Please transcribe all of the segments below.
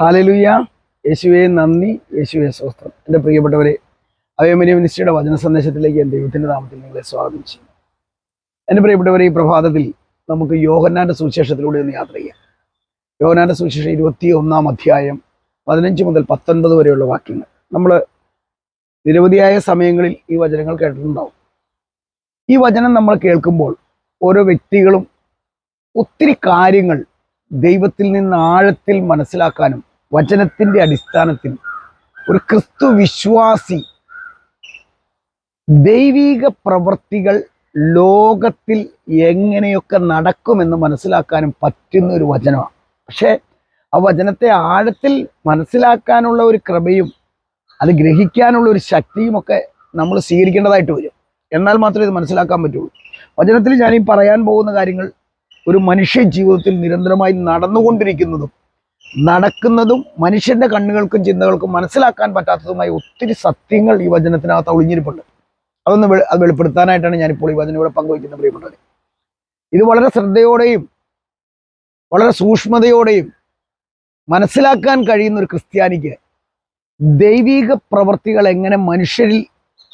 ഹാലലുയ്യ യേശുവെ നന്ദി. യേശുവെ സ്വസ്ത്രം എന്റെ പ്രിയപ്പെട്ടവരെ അവയമനി മിനിസ്ട്രിയുടെ വചന സന്ദേശത്തിലേക്ക് എന്റെ ദൈവത്തിന്റെ നാമത്തിൽ നിങ്ങളെ സ്വാഗതം ചെയ്യുന്നു. എന്റെ പ്രിയപ്പെട്ടവരെ ഈ പ്രഭാതത്തിൽ നമുക്ക് യോഹന്നാന്റെ സുവിശേഷത്തിലൂടെ ഒന്ന് യാത്ര ചെയ്യാം. യോഹന്നാന്റെ സുവിശേഷം ഇരുപത്തി ഒന്നാം അധ്യായം പതിനഞ്ച് മുതൽ പത്തൊൻപത് വരെയുള്ള വാക്യങ്ങൾ. നമ്മൾ നിരവധിയായ സമയങ്ങളിൽ ഈ വചനങ്ങൾ കേട്ടിട്ടുണ്ടാവും. ഈ വചനം നമ്മൾ കേൾക്കുമ്പോൾ ഓരോ വ്യക്തികളും ഒത്തിരി കാര്യങ്ങൾ ദൈവത്തിൽ നിന്ന് ആഴത്തിൽ മനസ്സിലാക്കാനും വചനത്തിന്റെ അടിസ്ഥാനത്തിൽ ഒരു ക്രിസ്തു വിശ്വാസി ദൈവീക പ്രവൃത്തികൾ ലോകത്തിൽ എങ്ങനെയൊക്കെ നടക്കുമെന്ന് മനസ്സിലാക്കാനും പറ്റുന്ന ഒരു വചനമാണ്. പക്ഷേ ആ വചനത്തെ ആഴത്തിൽ മനസ്സിലാക്കാനുള്ള ഒരു കൃപയും അത് ഗ്രഹിക്കാനുള്ള ഒരു ശക്തിയും ഒക്കെ നമ്മൾ സ്വീകരിക്കേണ്ടതായിട്ട് വരും. എന്നാൽ മാത്രമേ ഇത് മനസ്സിലാക്കാൻ പറ്റുള്ളൂ. വചനത്തിൽ ഈ പറയാൻ പോകുന്ന കാര്യങ്ങൾ ഒരു മനുഷ്യ ജീവിതത്തിൽ നിരന്തരമായി നടന്നുകൊണ്ടിരിക്കുന്നതും നടക്കുന്നതും മനുഷ്യന്റെ കണ്ണുകൾക്കും ചിന്തകൾക്കും മനസ്സിലാക്കാൻ പറ്റാത്തതുമായ ഒത്തിരി സത്യങ്ങൾ ഈ വചനത്തിനകത്ത് ഒളിഞ്ഞിരിപ്പുണ്ട്. അതൊന്ന് അത് വെളിപ്പെടുത്താനായിട്ടാണ് ഞാനിപ്പോൾ ഈ വചനം ഇവിടെ പങ്കുവയ്ക്കുന്നത് പ്രിയപ്പെട്ടവരെ. ഇത് വളരെ ശ്രദ്ധയോടെയും വളരെ സൂക്ഷ്മതയോടെയും മനസ്സിലാക്കാൻ കഴിയുന്ന ഒരു ക്രിസ്ത്യാനിക്ക് ദൈവിക പ്രവൃത്തികൾ എങ്ങനെ മനുഷ്യരിൽ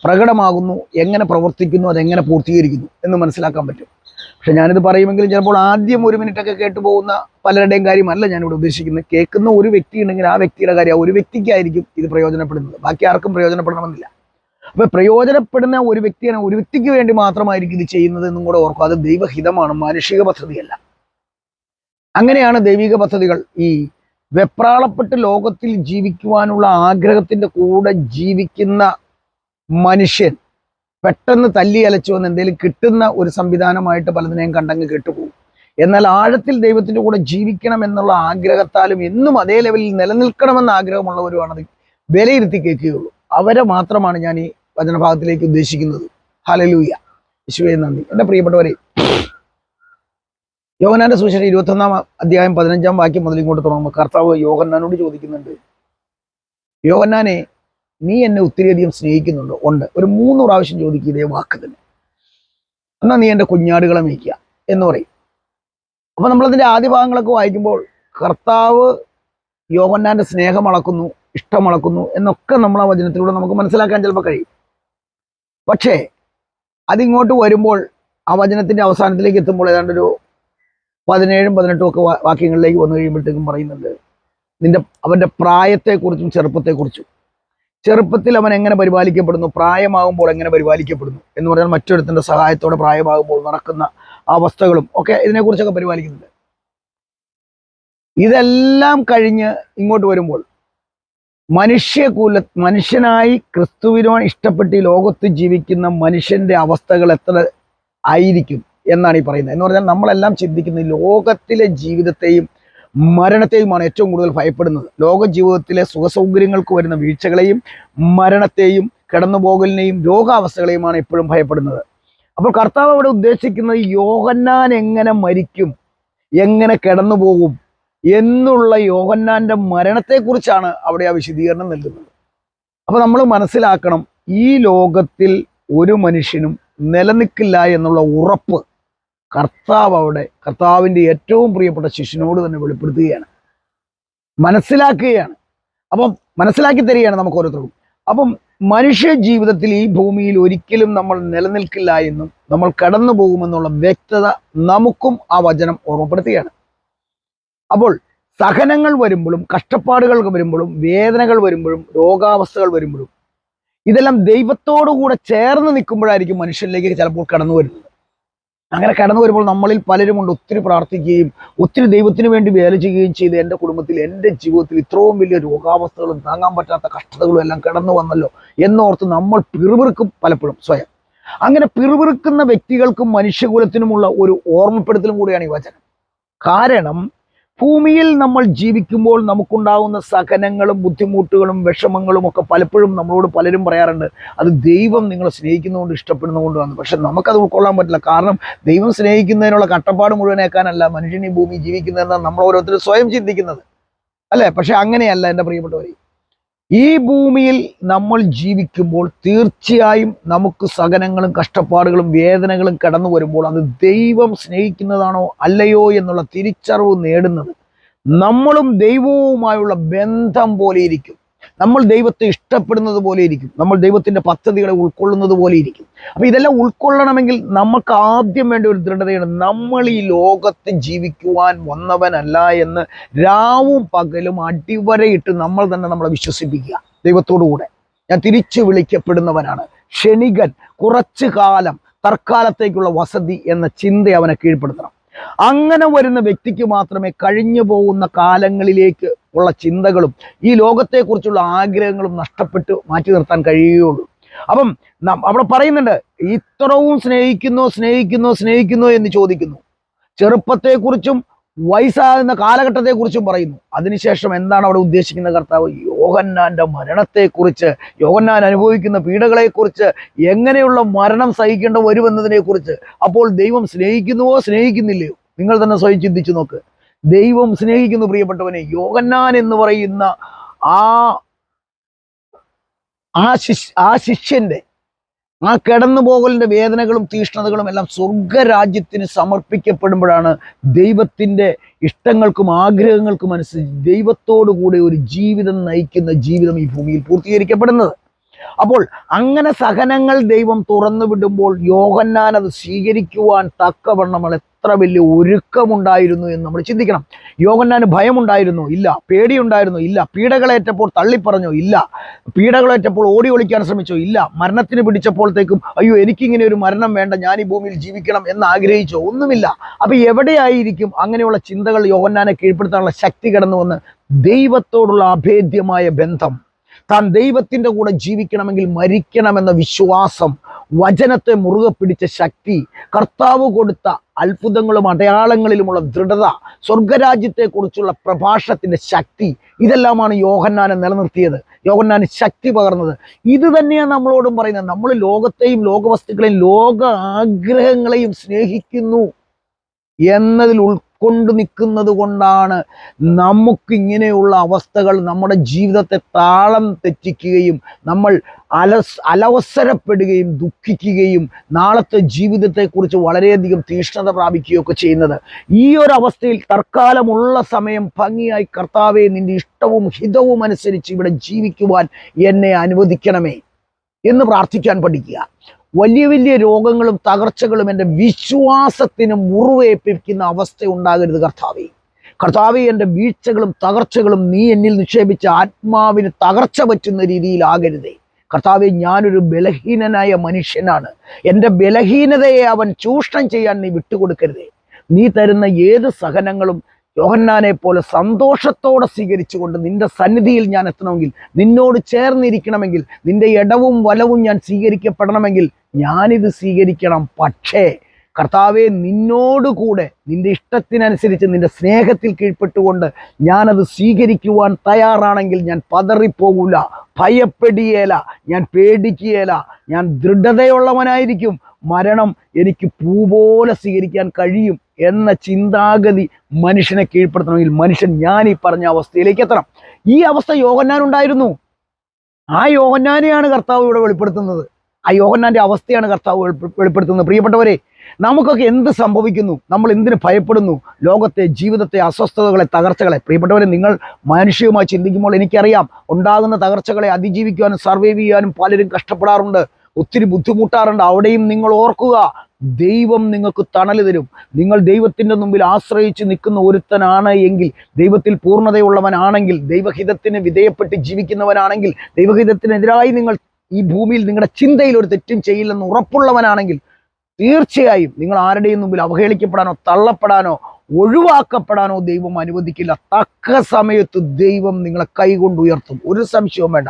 പ്രകടമാകുന്നു എങ്ങനെ പ്രവർത്തിക്കുന്നു അതെങ്ങനെ പൂർത്തീകരിക്കുന്നു എന്ന് മനസ്സിലാക്കാൻ പറ്റും. പക്ഷെ ഞാനിത് പറയുമെങ്കിലും ചിലപ്പോൾ ആദ്യം ഒരു മിനിറ്റ് ഒക്കെ കേട്ടു പോകുന്ന പലരുടെയും കാര്യമല്ല ഞാനിവിടെ ഉദ്ദേശിക്കുന്നത്. കേൾക്കുന്ന ഒരു വ്യക്തി ഉണ്ടെങ്കിൽ ആ വ്യക്തിയുടെ കാര്യം ഒരു വ്യക്തിക്കായിരിക്കും ഇത് പ്രയോജനപ്പെടുന്നത്. ബാക്കി ആർക്കും പ്രയോജനപ്പെടണമെന്നില്ല. അപ്പൊ പ്രയോജനപ്പെടുന്ന ഒരു വ്യക്തിയാണ് ഒരു വ്യക്തിക്ക് വേണ്ടി മാത്രമായിരിക്കും ഇത് ചെയ്യുന്നത് എന്നും കൂടെ ഓർക്കും അത് ദൈവഹിതമാണ് മാനുഷിക പദ്ധതിയല്ല. അങ്ങനെയാണ് ദൈവിക പദ്ധതികൾ ഈ വെപ്രാളപ്പെട്ട് ലോകത്തിൽ ജീവിക്കുവാനുള്ള ആഗ്രഹത്തിന്റെ കൂടെ ജീവിക്കുന്ന മനുഷ്യൻ പെട്ടെന്ന് തല്ലി അലച്ചു വന്ന് എന്തെങ്കിലും കിട്ടുന്ന ഒരു സംവിധാനമായിട്ട് പലതിനെയും കണ്ടങ്ങ് കെട്ടുപോകും. എന്നാൽ ആഴത്തിൽ ദൈവത്തിന്റെ കൂടെ ജീവിക്കണം എന്നുള്ള ആഗ്രഹത്താലും എന്നും അതേ ലെവലിൽ നിലനിൽക്കണമെന്ന ആഗ്രഹമുള്ളവരുമാണത് വിലയിരുത്തി കേൾക്കുകയുള്ളൂ. അവരെ മാത്രമാണ് ഞാൻ ഈ വചനഭാഗത്തിലേക്ക് ഉദ്ദേശിക്കുന്നത്. ഹലലൂയ യേശുവേ നന്ദി. എന്റെ പ്രിയപ്പെട്ടവരെ യോഹനാന്റെ സുവിശേഷം ഇരുപത്തൊന്നാം അധ്യായം പതിനഞ്ചാം വാക്യം മുതൽ ഇങ്ങോട്ട് തുടങ്ങുമ്പോൾ കർത്താവ് യോഹന്നാനോട് ചോദിക്കുന്നുണ്ട്. യോഹന്നാനെ നീ എന്നെ ഒത്തിരിയധികം സ്നേഹിക്കുന്നുണ്ടോ. ഉണ്ട്. ഒരു മൂന്ന് പ്രാവശ്യം ചോദിക്കുക ഇതേ വാക്ക് തന്നെ എന്നാ നീ എന്റെ കുഞ്ഞാടുകളെ മേയ്ക്കുക എന്ന് പറയും. അപ്പൊ നമ്മളതിന്റെ ആദ്യ ഭാഗങ്ങളൊക്കെ വായിക്കുമ്പോൾ കർത്താവ് യോഹന്നാന്റെ സ്നേഹം അളക്കുന്നു ഇഷ്ടം അളക്കുന്നു എന്നൊക്കെ നമ്മൾ ആ വചനത്തിലൂടെ നമുക്ക് മനസ്സിലാക്കാൻ ചിലപ്പോൾ കഴിയും. പക്ഷേ അതിങ്ങോട്ട് വരുമ്പോൾ ആ വചനത്തിന്റെ അവസാനത്തിലേക്ക് എത്തുമ്പോൾ ഏതാണ്ട് ഒരു പതിനേഴും പതിനെട്ടും ഒക്കെ വാക്യങ്ങളിലേക്ക് വന്നു കഴിയുമ്പോഴത്തേക്കും പറയുന്നുണ്ട് നിന്റെ അവന്റെ പ്രായത്തെക്കുറിച്ചും ചെറുപ്പത്തെക്കുറിച്ചും ചെറുപ്പത്തിൽ അവൻ എങ്ങനെ പരിപാലിക്കപ്പെടുന്നു? പ്രായമാകുമ്പോൾ എങ്ങനെ പരിപാലിക്കപ്പെടുന്നു? എന്ന് പറഞ്ഞാൽ മറ്റൊരുത്തിന്റെ സഹായത്തോടെ പ്രായമാകുമ്പോൾ നടക്കുന്ന അവസ്ഥകളും ഒക്കെ ഇതിനെക്കുറിച്ചൊക്കെ പരിപാലിക്കുന്നുണ്ട്. ഇതെല്ലാം കഴിഞ്ഞ് ഇങ്ങോട്ട് വരുമ്പോൾ മനുഷ്യകുല മനുഷ്യനായി ക്രിസ്തുവിനോട് ഇഷ്ടപ്പെട്ട് ഈ ലോകത്ത് ജീവിക്കുന്ന മനുഷ്യന്റെ അവസ്ഥകൾ എത്ര ആയിരിക്കും എന്നാണ് ഈ പറയുന്നത്. എന്ന് പറഞ്ഞാൽ നമ്മളെല്ലാം ചിന്തിക്കുന്നത് ലോകത്തിലെ ജീവിതത്തെയും മരണത്തെയുമാണ് ഏറ്റവും കൂടുതൽ ഭയപ്പെടുന്നത്. ലോക ജീവിതത്തിലെ സുഖസൗകര്യങ്ങൾക്ക് വരുന്ന വീഴ്ചകളെയും മരണത്തെയും കടന്നുപോകലിനെയും രോഗാവസ്ഥകളെയുമാണ് എപ്പോഴും ഭയപ്പെടുന്നത്. അപ്പോൾ കർത്താവ് അവിടെ ഉദ്ദേശിക്കുന്നത് യോഹന്നാൻ എങ്ങനെ മരിക്കും? എങ്ങനെ കടന്നുപോകും? എന്നുള്ള യോഹന്നാന്റെ മരണത്തെക്കുറിച്ചാണ് അവിടെ ആ വിശദീകരണം നൽകുന്നത്. അപ്പോൾ നമ്മൾ മനസ്സിലാക്കണം ഈ ലോകത്തിൽ ഒരു മനുഷ്യനും നിലനിൽക്കില്ല എന്നുള്ള ഉറപ്പ് കർത്താവ് അവിടെ കർത്താവിന്റെ ഏറ്റവും പ്രിയപ്പെട്ട ശിഷ്യനോട് തന്നെ വെളിപ്പെടുത്തുകയാണ്. മനസ്സിലാക്കുകയാണ്. അപ്പം മനസ്സിലാക്കി തരികയാണ് നമുക്ക് ഓരോരുത്തർക്കും. അപ്പം മനുഷ്യ ജീവിതത്തിൽ ഈ ഭൂമിയിൽ ഒരിക്കലും നമ്മൾ നിലനിൽക്കില്ല എന്നും നമ്മൾ കടന്നു പോകുമെന്നുള്ള വ്യക്തത നമുക്കും ആ വചനം ഓർമ്മപ്പെടുത്തുകയാണ്. അപ്പോൾ സഹനങ്ങൾ വരുമ്പോഴും കഷ്ടപ്പാടുകൾ വരുമ്പോഴും വേദനകൾ വരുമ്പോഴും രോഗാവസ്ഥകൾ വരുമ്പോഴും ഇതെല്ലാം ദൈവത്തോടു കൂടെ ചേർന്ന് നിൽക്കുമ്പോഴായിരിക്കും മനുഷ്യരിലേക്ക് ചിലപ്പോൾ കടന്നു വരുന്നത്. അങ്ങനെ കടന്നു വരുമ്പോൾ നമ്മളിൽ പലരും കൊണ്ട് ഒത്തിരി പ്രാർത്ഥിക്കുകയും ഒത്തിരി ദൈവത്തിന് വേണ്ടി വേല ചെയ്യുകയും ചെയ്ത് എന്റെ കുടുംബത്തിൽ എന്റെ ജീവിതത്തിൽ ഇത്രയും വലിയ രോഗാവസ്ഥകളും താങ്ങാൻ പറ്റാത്ത കഷ്ടതകളും എല്ലാം കടന്നു വന്നല്ലോ എന്നോർത്ത് നമ്മൾ പിറുപിറുക്കും പലപ്പോഴും സ്വയം. അങ്ങനെ പിറുപിറുക്കുന്ന വ്യക്തികൾക്കും മനുഷ്യകുലത്തിനുമുള്ള ഒരു ഓർമ്മപ്പെടുത്തലും കൂടിയാണ് ഈ വചനം. കാരണം ഭൂമിയിൽ നമ്മൾ ജീവിക്കുമ്പോൾ നമുക്കുണ്ടാകുന്ന സഹനങ്ങളും ബുദ്ധിമുട്ടുകളും വിഷമങ്ങളും ഒക്കെ പലപ്പോഴും നമ്മളോട് പലരും പറയാറുണ്ട്. അത് ദൈവം നിങ്ങളെ സ്നേഹിക്കുന്നതുകൊണ്ട് ഇഷ്ടപ്പെടുന്നതുകൊണ്ടാണ് പക്ഷെ നമുക്കത് ഉൾക്കൊള്ളാൻ പറ്റില്ല. കാരണം ദൈവം സ്നേഹിക്കുന്നതിനുള്ള കട്ടപ്പാട് മുഴുവനേക്കാനല്ല മനുഷ്യൻ ഈ ഭൂമി ജീവിക്കുന്നതെന്നാണ് നമ്മൾ ഓരോരുത്തരും സ്വയം ചിന്തിക്കുന്നത്. അല്ലേ? പക്ഷെ അങ്ങനെയല്ല എന്റെ പ്രിയപ്പെട്ടവരെ. ഈ ഭൂമിയിൽ നമ്മൾ ജീവിക്കുമ്പോൾ തീർച്ചയായും നമുക്ക് സഹനങ്ങളും കഷ്ടപ്പാടുകളും വേദനകളും കടന്നു വരുമ്പോൾ അത് ദൈവം സ്നേഹിക്കുന്നതാണോ അല്ലയോ എന്നുള്ള തിരിച്ചറിവ് നേടുന്നത് നമ്മളും ദൈവവുമായുള്ള ബന്ധം പോലെ ഇരിക്കും. നമ്മൾ ദൈവത്തെ ഇഷ്ടപ്പെടുന്നത് പോലെ ഇരിക്കും. നമ്മൾ ദൈവത്തിന്റെ പദ്ധതികളെ ഉൾക്കൊള്ളുന്നത് പോലെ ഇരിക്കും. അപ്പൊ ഇതെല്ലാം ഉൾക്കൊള്ളണമെങ്കിൽ നമുക്ക് ആദ്യം വേണ്ട ഒരു ദൃഢതയാണ് നമ്മൾ ഈ ലോകത്ത് ജീവിക്കുവാൻ വന്നവനല്ല എന്ന് രാവും പകലും അടിവരയിട്ട് നമ്മൾ തന്നെ നമ്മളെ വിശ്വസിപ്പിക്കുക. ദൈവത്തോടുകൂടെ ഞാൻ തിരിച്ചു വിളിക്കപ്പെടുന്നവനാണ്. ക്ഷണികൻ കുറച്ചു കാലം തർക്കാലത്തേക്കുള്ള വസതി എന്ന ചിന്ത അവനെ കീഴ്പ്പെടുത്തണം. അങ്ങനെ വരുന്ന വ്യക്തിക്ക് മാത്രമേ കഴിഞ്ഞു പോകുന്ന കാലങ്ങളിലേക്ക് ഉള്ള ചിന്തകളും ഈ ലോകത്തെക്കുറിച്ചുള്ള ആഗ്രഹങ്ങളും നഷ്ടപ്പെട്ട് മാറ്റി നിർത്താൻ കഴിയുകയുള്ളൂ. അപ്പം അവിടെ പറയുന്നുണ്ട് ഇത്രവും സ്നേഹിക്കുന്നു സ്നേഹിക്കുന്നു സ്നേഹിക്കുന്നു എന്ന് ചോദിക്കുന്നു. ചെറുപ്പത്തെക്കുറിച്ചും വയസ്സാകുന്ന കാലഘട്ടത്തെക്കുറിച്ചും പറയുന്നു. അതിനുശേഷം എന്താണ് അവിടെ ഉദ്ദേശിക്കുന്ന കർത്താവ്? യോഹന്നാന്റെ മരണത്തെക്കുറിച്ച് യോഹന്നാൻ അനുഭവിക്കുന്ന പീഡകളെക്കുറിച്ച് എങ്ങനെയുള്ള മരണം സഹിക്കേണ്ട വരുമെന്നതിനെക്കുറിച്ച് അപ്പോൾ ദൈവം സ്നേഹിക്കുന്നുവോ സ്നേഹിക്കുന്നില്ലയോ? നിങ്ങൾ തന്നെ സ്വയം ചിന്തിച്ചു നോക്ക്. ദൈവം സ്നേഹിക്കുന്നു പ്രിയപ്പെട്ടവനെ. യോഗന്നാൻ എന്ന് പറയുന്ന ആ ആ ശിഷ് ആ ശിഷ്യന്റെ ആ കടന്നുപോകലിന്റെ വേദനകളും തീഷ്ണതകളും എല്ലാം സ്വർഗരാജ്യത്തിന് സമർപ്പിക്കപ്പെടുമ്പോഴാണ് ദൈവത്തിന്റെ ഇഷ്ടങ്ങൾക്കും ആഗ്രഹങ്ങൾക്കും അനുസരിച്ച് ദൈവത്തോടു കൂടെ ഒരു ജീവിതം നയിക്കുന്ന ജീവിതം ഈ ഭൂമിയിൽ പൂർത്തീകരിക്കപ്പെടുന്നത്. അപ്പോൾ അങ്ങനെ സഹനങ്ങൾ ദൈവം തുറന്നു വിടുമ്പോൾ യോഹന്നാൻ അത് സ്വീകരിക്കുവാൻ തക്കവണ്ണം എത്ര വലിയ ഒരുക്കമുണ്ടായിരുന്നു എന്ന് നമ്മൾ ചിന്തിക്കണം. യോഗന്നാന് ഭയമുണ്ടായിരുന്നു. ഇല്ല. പേടിയുണ്ടായിരുന്നു. ഇല്ല. പീഡകളേറ്റപ്പോൾ തള്ളിപ്പറഞ്ഞു. ഇല്ല. പീഡകളേറ്റപ്പോൾ ഓടി ഒളിക്കാൻ ശ്രമിച്ചു. ഇല്ല. മരണത്തിന് പിടിച്ചപ്പോഴത്തേക്കും അയ്യോ എനിക്കിങ്ങനെ ഒരു മരണം വേണ്ട. ഞാൻ ഈ ഭൂമിയിൽ ജീവിക്കണം എന്ന് ആഗ്രഹിച്ചോ. ഒന്നുമില്ല. അപ്പൊ എവിടെയായിരിക്കും അങ്ങനെയുള്ള ചിന്തകൾ യോഗന്നാനെ കീഴ്പ്പെടുത്താനുള്ള ശക്തി കടന്നു വന്ന് ദൈവത്തോടുള്ള അഭേദ്യമായ ബന്ധം? താൻ ദൈവത്തിന്റെ കൂടെ ജീവിക്കണമെങ്കിൽ മരിക്കണമെന്ന വിശ്വാസം വചനത്തെ മുറുകെ പിടിച്ച ശക്തി കർത്താവ് കൊടുത്ത അത്ഭുതങ്ങളും അടയാളങ്ങളിലുമുള്ള ദൃഢത സ്വർഗരാജ്യത്തെക്കുറിച്ചുള്ള പ്രഭാഷണത്തിന്റെ ശക്തി ഇതെല്ലാമാണ് യോഹന്നാനെ നിലനിർത്തിയത്. യോഹന്നാന് ശക്തി പകർന്നത്. ഇത് തന്നെയാണ് നമ്മളോടും പറയുന്നത്. നമ്മൾ ലോകത്തെയും ലോകവസ്തുക്കളെയും ലോക ആഗ്രഹങ്ങളെയും സ്നേഹിക്കുന്നു എന്നതിൽ ഉൾക്കൊണ്ട് നിൽക്കുന്നത് കൊണ്ടാണ് നമുക്ക് ഇങ്ങനെയുള്ള അവസ്ഥകൾ നമ്മുടെ ജീവിതത്തെ താളം തെറ്റിക്കുകയും നമ്മൾ അലസ് അലവസരപ്പെടുകയും ദുഃഖിക്കുകയും നാളത്തെ ജീവിതത്തെക്കുറിച്ച് വളരെയധികം തീഷ്ണത പ്രാപിക്കുകയൊക്കെ ചെയ്യുന്നത്. ഈ ഒരു അവസ്ഥയിൽ തൽക്കാലമുള്ള സമയം ഭംഗിയായി കർത്താവെ നിന്റെ ഇഷ്ടവും ഹിതവും അനുസരിച്ച് ഇവിടെ ജീവിക്കുവാൻ എന്നെ അനുവദിക്കണമേ എന്ന് പ്രാർത്ഥിക്കാൻ പഠിക്കുക. വലിയ വലിയ രോഗങ്ങളും തകർച്ചകളും എന്റെ വിശ്വാസത്തിന് മുറിവേൽപ്പിക്കുന്ന അവസ്ഥ ഉണ്ടാകരുത് കർത്താവേ. കർത്താവെ എന്റെ വീഴ്ചകളും തകർച്ചകളും നീ എന്നിൽ നിക്ഷേപിച്ച ആത്മാവിന് തകർച്ച പറ്റുന്ന രീതിയിലാകരുതേ. കർത്താവെ ഞാനൊരു ബലഹീനനായ മനുഷ്യനാണ്. എന്റെ ബലഹീനതയെ അവൻ ചൂഷണം ചെയ്യാൻ നീ വിട്ടുകൊടുക്കരുതേ. നീ തരുന്ന ഏത് സഹനങ്ങളും യോഹന്നാനെ പോലെ സന്തോഷത്തോടെ സ്വീകരിച്ചുകൊണ്ട് നിന്റെ സന്നിധിയിൽ ഞാൻ എത്തണമെങ്കിൽ നിന്നോട് ചേർന്നിരിക്കണമെങ്കിൽ നിന്റെ ഇടവും വലവും ഞാൻ സ്വീകരിക്കപ്പെടണമെങ്കിൽ ഞാനിത് സ്വീകരിക്കണം. പക്ഷേ കർത്താവെ നിന്നോടുകൂടെ നിന്റെ ഇഷ്ടത്തിനനുസരിച്ച് നിന്റെ സ്നേഹത്തിൽ കീഴ്പ്പെട്ടുകൊണ്ട് ഞാനത് സ്വീകരിക്കുവാൻ തയ്യാറാണെങ്കിൽ ഞാൻ പതറിപ്പോകൂല ഭയപ്പെടിയേല ഞാൻ പേടിക്കുകയില്ല ഞാൻ ദൃഢതയുള്ളവനായിരിക്കും. മരണം എനിക്ക് പൂ പോലെ സ്വീകരിക്കാൻ കഴിയും എന്ന ചിന്താഗതി മനുഷ്യനെ കീഴ്പ്പെടുത്തണമെങ്കിൽ മനുഷ്യൻ ഞാൻ ഈ പറഞ്ഞ അവസ്ഥയിലേക്ക് എത്തണം. ഈ അവസ്ഥ യോഗന്നാനുണ്ടായിരുന്നു ആ യോഗന്നാനെയാണ് കർത്താവ് ഇവിടെ വെളിപ്പെടുത്തുന്നത്. ആ യോഹന്നാന്റെ അവസ്ഥയാണ് കർത്താവ് വെളിപ്പെ- വെളിപ്പെടുത്തുന്നത്. പ്രിയപ്പെട്ടവരെ നമുക്കൊക്കെ എന്ത് സംഭവിക്കുന്നു? നമ്മൾ എന്തിനു ഭയപ്പെടുന്നു? ലോകത്തെ ജീവിതത്തെ അസ്വസ്ഥതകളെ തകർച്ചകളെ. പ്രിയപ്പെട്ടവരെ നിങ്ങൾ മാനുഷികമായി ചിന്തിക്കുമ്പോൾ എനിക്കറിയാം ഉണ്ടാകുന്ന തകർച്ചകളെ അതിജീവിക്കുവാനും സർവൈവ് ചെയ്യാനും പലരും കഷ്ടപ്പെടാറുണ്ട്. ഒത്തിരി ബുദ്ധിമുട്ടാറുണ്ട്. അവിടെയും നിങ്ങൾ ഓർക്കുക ദൈവം നിങ്ങൾക്ക് തണൽ തരും. നിങ്ങൾ ദൈവത്തിന്റെ മുമ്പിൽ ആശ്രയിച്ച് നിൽക്കുന്ന ഒരുത്തനാണ് എങ്കിൽ ദൈവത്തിൽ പൂർണതയുള്ളവനാണെങ്കിൽ ദൈവഹിതത്തിന് വിധേയപ്പെട്ട് ജീവിക്കുന്നവനാണെങ്കിൽ ദൈവഹിതത്തിനെതിരായി നിങ്ങൾ ഈ ഭൂമിയിൽ നിങ്ങളുടെ ചിന്തയിൽ ഒരു തെറ്റും ചെയ്യില്ലെന്ന് ഉറപ്പുള്ളവനാണെങ്കിൽ തീർച്ചയായും നിങ്ങൾ ആരുടെയും മുമ്പിൽ അവഹേളിക്കപ്പെടാനോ തള്ളപ്പെടാനോ ഒഴിവാക്കപ്പെടാനോ ദൈവം അനുവദിക്കില്ല. തക്ക സമയത്ത് ദൈവം നിങ്ങളെ കൈകൊണ്ട് ഉയർത്തും. ഒരു സംശയവും വേണ്ട.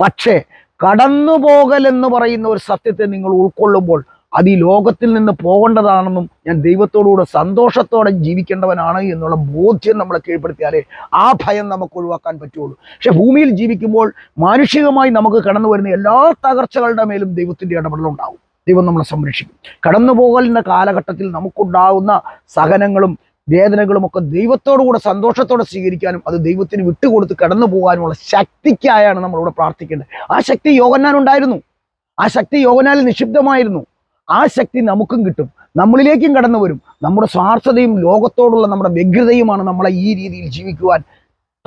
പക്ഷേ കടന്നുപോകൽ എന്ന് പറയുന്ന ഒരു സത്യത്തെ നിങ്ങൾ ഉൾക്കൊള്ളുമ്പോൾ അത് ഈ ലോകത്തിൽ നിന്ന് പോകേണ്ടതാണെന്നും ഞാൻ ദൈവത്തോടുകൂടെ സന്തോഷത്തോടെ ജീവിക്കേണ്ടവനാണ് എന്നുള്ള ബോധ്യം നമ്മളെ കീഴ്പ്പെടുത്തിയാലേ ആ ഭയം നമുക്ക് ഒഴിവാക്കാൻ പറ്റുള്ളൂ. പക്ഷെ ഭൂമിയിൽ ജീവിക്കുമ്പോൾ മാനുഷികമായി നമുക്ക് കടന്നു വരുന്ന എല്ലാ തകർച്ചകളുടെ മേലും ദൈവത്തിന്റെ ഇടപെടലുണ്ടാവും. ദൈവം നമ്മളെ സംരക്ഷിക്കും. കടന്നു കടന്നുപോകലിന്റെ കാലഘട്ടത്തിൽ നമുക്കുണ്ടാകുന്ന സഹനങ്ങളും വേദനകളും ഒക്കെ ദൈവത്തോടുകൂടെ സന്തോഷത്തോടെ സ്വീകരിക്കാനും അത് ദൈവത്തിന് വിട്ടുകൊടുത്ത് കടന്നു പോകാനുമുള്ള ശക്തിക്കായാണ് നമ്മളിവിടെ പ്രാർത്ഥിക്കേണ്ടത്. ആ ശക്തി യോഗന്നാൻ ഉണ്ടായിരുന്നു. ആ ശക്തി യോഗനാൽ നിക്ഷിപ്തമായിരുന്നു. ആ ശക്തി നമുക്കും കിട്ടും. നമ്മളിലേക്കും കടന്നു വരും. നമ്മുടെ സ്വാർത്ഥതയും ലോകത്തോടുള്ള നമ്മുടെ വ്യഗ്രതയുമാണ് നമ്മളെ ഈ രീതിയിൽ ജീവിക്കുവാൻ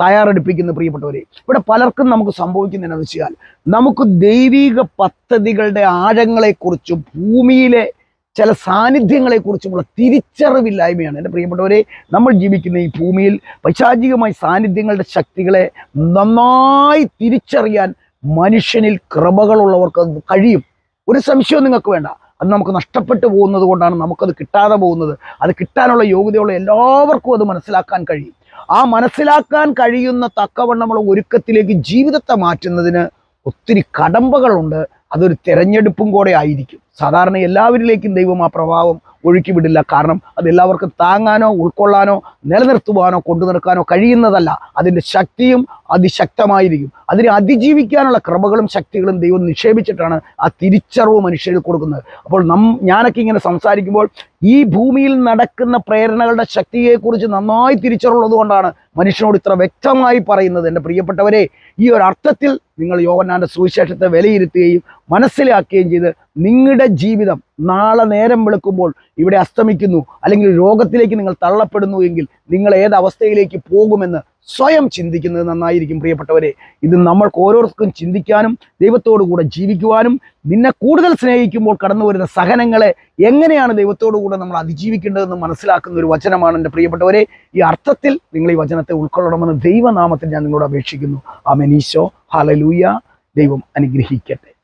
തയ്യാറെടുപ്പിക്കുന്ന പ്രിയപ്പെട്ടവരെ. ഇവിടെ പലർക്കും നമുക്ക് സംഭവിക്കുന്നതെന്ന് വെച്ചാൽ നമുക്ക് ദൈവിക പദ്ധതികളുടെ ആഴങ്ങളെക്കുറിച്ചും ഭൂമിയിലെ ചില സാന്നിധ്യങ്ങളെക്കുറിച്ചുമുള്ള തിരിച്ചറിവില്ലായ്മയാണ്. എന്റെ പ്രിയപ്പെട്ടവരെ നമ്മൾ ജീവിക്കുന്ന ഈ ഭൂമിയിൽ പൈശാചികമായി സാന്നിധ്യങ്ങളുടെ ശക്തികളെ നന്നായി തിരിച്ചറിയാൻ മനുഷ്യനിൽ കൃപകളുള്ളവർക്ക് കഴിയും. ഒരു സംശയവും നിങ്ങൾക്ക് വേണ്ട. അത് നമുക്ക് നഷ്ടപ്പെട്ടു പോകുന്നത് കൊണ്ടാണ് നമുക്കത് കിട്ടാതെ പോകുന്നത്. അത് കിട്ടാനുള്ള യോഗ്യതയുള്ള എല്ലാവർക്കും അത് മനസ്സിലാക്കാൻ കഴിയും. ആ മനസ്സിലാക്കാൻ കഴിയുന്ന തക്കവണ്ണമുള്ള ഒരുക്കത്തിലേക്ക് ജീവിതത്തെ മാറ്റുന്നതിന് ഒത്തിരി കടമ്പകളുണ്ട്. അതൊരു തിരഞ്ഞെടുപ്പും കൂടെ ആയിരിക്കും. സാധാരണ എല്ലാവരിലേക്കും ദൈവം ആ പ്രഭാവം ഒഴുക്കി വിടില്ല. കാരണം അത് എല്ലാവർക്കും താങ്ങാനോ ഉൾക്കൊള്ളാനോ നിലനിർത്തുവാനോ കൊണ്ടു നടക്കാനോ കഴിയുന്നതല്ല. അതിന്റെ ശക്തിയും അതിശക്തമായിരിക്കും. അതിനെ അതിജീവിക്കാനുള്ള ക്രമകളും ശക്തികളും ദൈവം നിക്ഷേപിച്ചിട്ടാണ് ആ തിരിച്ചറിവ് മനുഷ്യരിൽ കൊടുക്കുന്നത്. അപ്പോൾ നം ഞാനൊക്കെ ഇങ്ങനെ സംസാരിക്കുമ്പോൾ ഈ ഭൂമിയിൽ നടക്കുന്ന പ്രേരണകളുടെ ശക്തിയെക്കുറിച്ച് നന്നായി തിരിച്ചറിവുള്ളത് കൊണ്ടാണ് മനുഷ്യനോട് ഇത്ര വ്യക്തമായി പറയുന്നത്. എന്റെ പ്രിയപ്പെട്ടവരെ ഈ ഒരു അർത്ഥത്തിൽ നിങ്ങൾ യോവനാന്റെ സുവിശേഷത്തെ വിലയിരുത്തുകയും മനസ്സിലാക്കുകയും ചെയ്ത് നിങ്ങളുടെ ജീവിതം നാളെ നേരം വെളുക്കുമ്പോൾ ഇവിടെ അസ്തമിക്കുന്നു അല്ലെങ്കിൽ രോഗത്തിലേക്ക് നിങ്ങൾ തള്ളപ്പെടുന്നു എങ്കിൽ നിങ്ങൾ ഏത് അവസ്ഥയിലേക്ക് പോകുമെന്ന് സ്വയം ചിന്തിക്കുന്നത് നന്നായിരിക്കും പ്രിയപ്പെട്ടവരെ. ഇത് നമ്മൾക്ക് ഓരോരുത്തർക്കും ചിന്തിക്കാനും ദൈവത്തോടു കൂടെ ജീവിക്കുവാനും നിന്നെ കൂടുതൽ സ്നേഹിക്കുമ്പോൾ കടന്നു വരുന്ന സഹനങ്ങളെ എങ്ങനെയാണ് ദൈവത്തോടു കൂടെ നമ്മൾ അതിജീവിക്കേണ്ടതെന്ന് മനസ്സിലാക്കുന്ന ഒരു വചനമാണ് എന്റെ പ്രിയപ്പെട്ടവരെ. ഈ അർത്ഥത്തിൽ നിങ്ങൾ ഈ വചനത്തെ ഉൾക്കൊള്ളണമെന്ന് ദൈവനാമത്തിൽ ഞാൻ നിങ്ങളോട് അപേക്ഷിക്കുന്നു. ആമേൻ. ഈശോ ഹലലൂയ ദൈവം അനുഗ്രഹിക്കട്ടെ.